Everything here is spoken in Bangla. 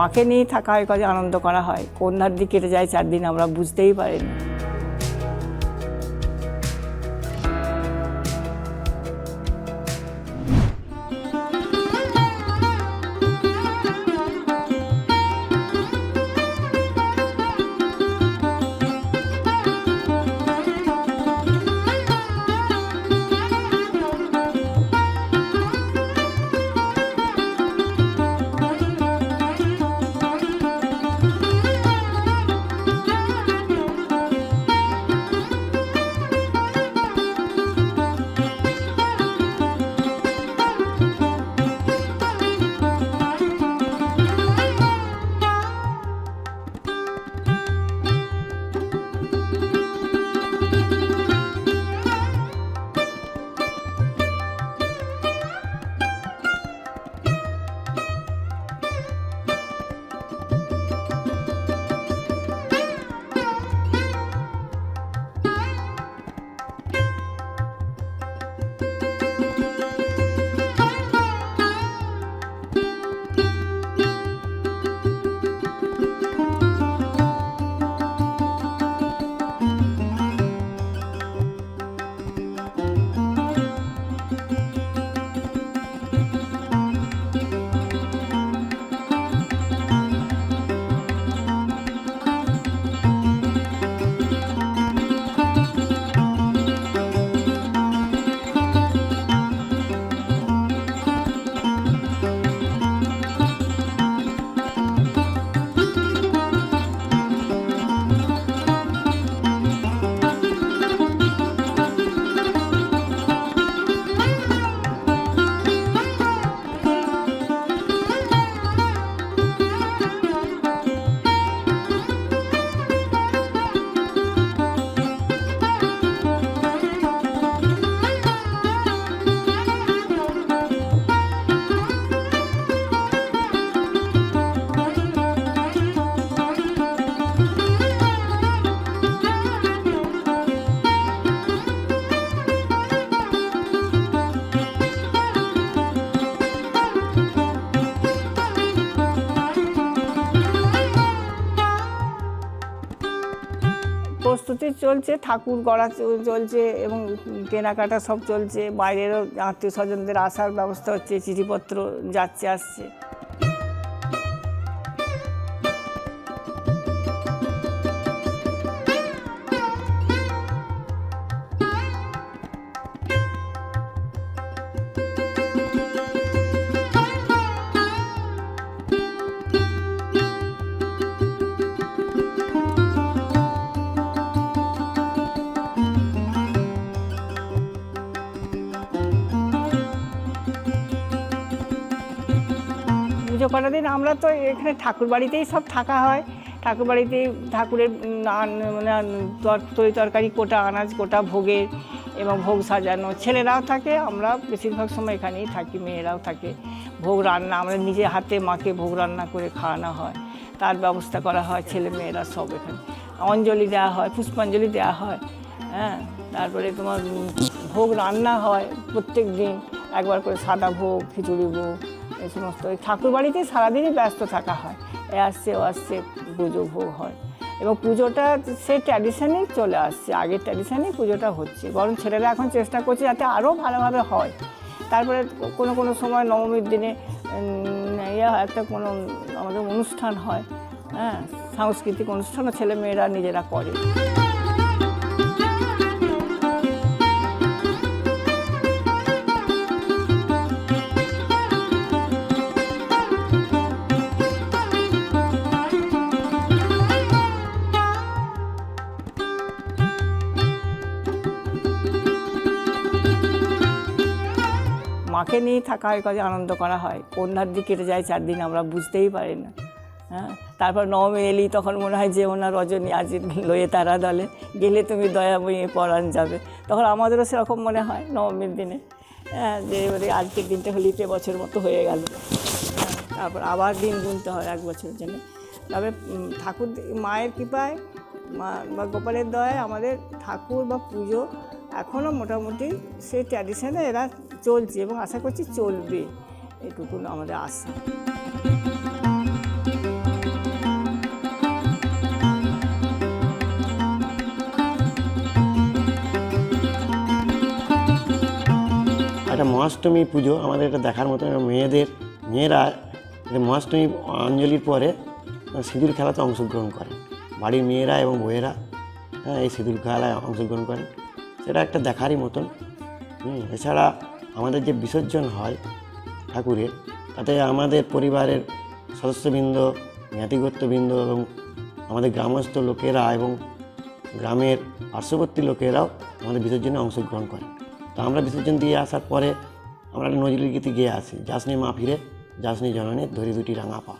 মাকে নিয়ে থাকা হয়, কাজে আনন্দ করা হয়। কন্যার দিকে যায় চার দিন আমরা বুঝতেই পারিনি। প্রস্তুতি চলছে, ঠাকুর গড়া চলছে এবং কেনাকাটা সব চলছে। বাইরেরও আত্মীয় স্বজনদের আসার ব্যবস্থা হচ্ছে, চিঠিপত্র যাচ্ছে, আসছে। পুজো করার দিন আমরা তো এখানে ঠাকুর বাড়িতেই সব থাকা হয়। ঠাকুর বাড়িতেই ঠাকুরের মানে তরি তরকারি কোটা আনাজ কোটা ভোগের এবং ভোগ সাজানো। ছেলেরাও থাকে, আমরা বেশিরভাগ সময় এখানেই থাকি, মেয়েরাও থাকে। ভোগ রান্না আমরা নিজে হাতে মাকে ভোগ রান্না করে খাওয়ানো হয়। তার ব্যবস্থা করা হয়, ছেলে মেয়েরা সব এখানে। অঞ্জলি দেওয়া হয়, পুষ্পাঞ্জলি দেওয়া হয় হ্যাঁ? তারপরে তোমার ভোগ রান্না হয় প্রত্যেক দিন। একবার করে সাদা ভোগ, খিচুড়ি ভোগ এই সমস্ত ওই ঠাকুর বাড়িতেই সারাদিনই ব্যস্ত থাকা হয়। এ আসছে, ও আসছে, পুজো ভোগ হয়। এবং পুজোটা সে ট্র্যাডিশনেই চলে আসছে, আগের ট্র্যাডিশনেই পুজোটা হচ্ছে। বরং ছেলেরা এখন চেষ্টা করছে যাতে আরও ভালোভাবে হয়। তারপরে কোনো কোনো সময় নবমীর দিনে ইয়ে একটা কোনো আমাদের অনুষ্ঠান হয় হ্যাঁ সাংস্কৃতিক অনুষ্ঠানও ছেলে মেয়েরা নিজেরা করে। মাকে নিয়েই থাকা হয় কাজে আনন্দ করা হয়। কোন ধার দিয়ে কেটে যায় চার দিন আমরা বুঝতেই পারি না। হ্যাঁ? তারপর নবমী এলি তখন মনে হয় যে ওনার রজনী আজ লয়ে তারা দলে। গেলে তুমি দয়া বইয়ে পরাণ যাবে। তখন আমাদেরও সেরকম মনে হয় নবমীর দিনে। হ্যাঁ যে এবারে আজকের দিনটা হলিতে বছর মতো হয়ে গেল। তারপর আবার দিন গুনতে হয় এক বছরের জন্য। তবে ঠাকুর মায়ের কৃপায়, মা, বা গোপালের দয়ায় আমাদের ঠাকুর বা পুজো এখনও মোটামুটি সেই ট্র্যাডিশনে এরা চলছে এবং আশা করছি চলবে, এটুকু আমাদের আশা। একটা মহাষ্টমী পুজো, আমাদের এটা দেখার মতো মেয়েদের, মেয়েরা মহাষ্টমী অঞ্জলির পরে সিঁদুর খেলাতে অংশগ্রহণ করে। বাড়ির মেয়েরা এবং বইয়েরা হ্যাঁ এই সিঁদুর খেলায় অংশগ্রহণ করেন সেটা একটা দেখারই মতন। হুম, এছাড়া আমাদের যে বিসর্জন হয় ঠাকুরের তাতে আমাদের পরিবারের সদস্যবৃন্দ জ্ঞাতিগত্যবৃন্দ এবং আমাদের গ্রামস্থ লোকেরা এবং গ্রামের পার্শ্ববর্তী লোকেরাও আমাদের বিসর্জনে অংশগ্রহণ করে। তো আমরা বিসর্জন দিয়ে আসার পরে আমরা একটা নজরুল গীতি গেয়ে আসি যাসনি মা ফিরে যাসনি জননী ধরি দুটি রাঙা পা।